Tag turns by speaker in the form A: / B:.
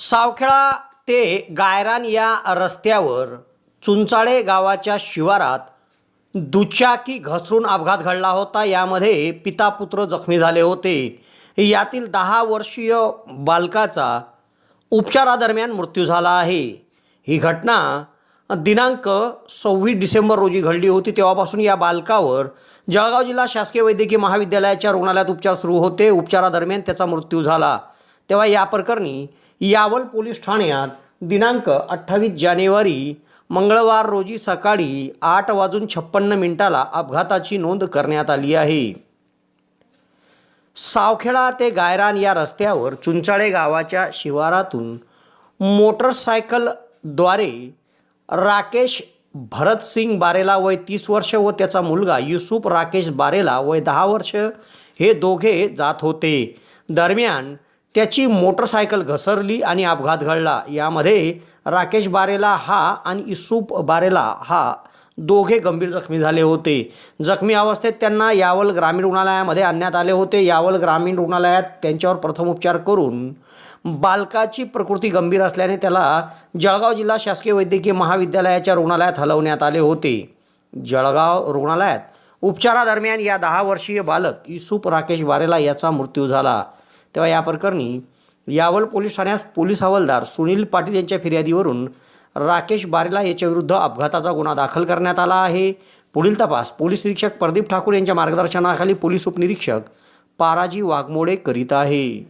A: सावखेळा ते गायरान या रस्त्यावर चुंचाळे गावाच्या शिवारात दुचाकी घसरून अपघात घडला होता. यामध्ये पिता पुत्र जखमी झाले होते. यातील दहा वर्षीय बालकाचा उपचारादरम्यान मृत्यू झाला आहे. ही घटना दिनांक सव्वीस डिसेंबर रोजी घडली होती. तेव्हापासून या बालकावर जळगाव जिल्हा शासकीय वैद्यकीय महाविद्यालयाच्या रुग्णालयात उपचार सुरू होते. उपचारादरम्यान त्याचा मृत्यू झाला. तेव्हा या प्रकरणी यावल पोलीस ठाण्यात दिनांक अठ्ठावीस जानेवारी मंगळवार रोजी सकाळी आठ वाजून छप्पन्न मिनिटाला अपघाताची नोंद करण्यात आली आहे. सावखेडा ते गायरान या रस्त्यावर चुंचाळे गावाच्या शिवारातून मोटरसायकलद्वारे राकेश भरतसिंग बारेला वय तीस वर्ष व त्याचा मुलगा युसुफ राकेश बारेला वय दहा वर्ष हे दोघे जात होते. दरम्यान त्याची मोटरसायकल घसरली आणि अपघात घडला. यामध्ये राकेश बारेला हा आणि इसूप बारेला हा दोघे गंभीर जखमी झाले होते. जखमी अवस्थेत त्यांना यावल ग्रामीण रुग्णालयामध्ये आणण्यात आले होते. यावल ग्रामीण रुग्णालयात त्यांच्यावर प्रथम उपचार करून बालकाची प्रकृती गंभीर असल्याने त्याला जळगाव जिल्हा शासकीय वैद्यकीय महाविद्यालयाच्या रुग्णालयात हलवण्यात आले होते. जळगाव रुग्णालयात उपचारादरम्यान या दहा वर्षीय बालक इसूप राकेश बारेला याचा मृत्यू झाला. तेव्हा या प्रकरणी यावल पोलीस ठाण्यास पोलीस हवालदार सुनील पाटील यांच्या फिर्यादीवरून राकेश बारेला याच्याविरुद्ध अपघाताचा गुन्हा दाखल करण्यात आला आहे. पुढील तपास पोलीस निरीक्षक प्रदीप ठाकूर यांच्या मार्गदर्शनाखाली पोलीस उपनिरीक्षक पाराजी वाघमोडे करीत आहे.